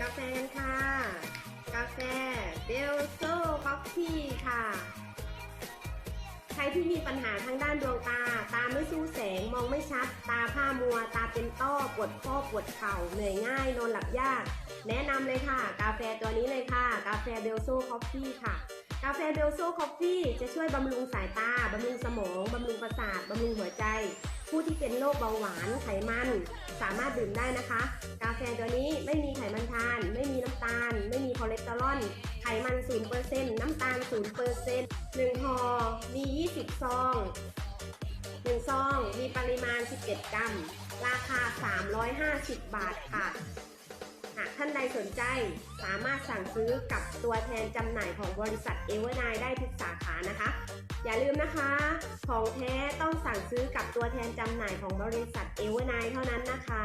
กาแฟกันค่ะ กาแฟเบลโซคอฟฟี่ค่ะ ใครที่มีปัญหาทางด้านดวงตา ตาไม่สู้แสงมองไม่ชัด ตาผ้ามัว ตาเป็นต้อปวดข้อปวดเข่าเหนื่อยง่ายนอนหลับยาก แนะนำเลยค่ะ กาแฟตัวนี้เลยค่ะ กาแฟเบลโซคอฟฟี่ค่ะกาแฟเบลโซคอฟฟี่จะช่วยบำรุงสายตา บำรุงสมอง บำรุงประสาท บำรุงหัวใจ ผู้ที่เป็นโรคเบาหวานไขมัน สามารถดื่มได้นะคะ กาแฟตัวนี้ไม่มีไขมันทาน ไม่มีน้ำตาล ไม่มีคอเลสเตอรอลไขมัน 0%น้ำตาล0% 1ห่อมี 20 ซอง1ซอง มีปริมาณ11กรัม ราคา 350 บาทค่ะ หากท่านใดสนใจสามารถสั่งซื้อกับตัวแทนจำหน่ายของบริษัทเอเวอร์ไนได้ทุกสาขานะคะ อย่าลืมนะคะ ของแท้ต้องสั่งซื้อกับตัวแทนจำหน่ายของบริษัทเอเวอร์ไนเท่านั้นนะคะ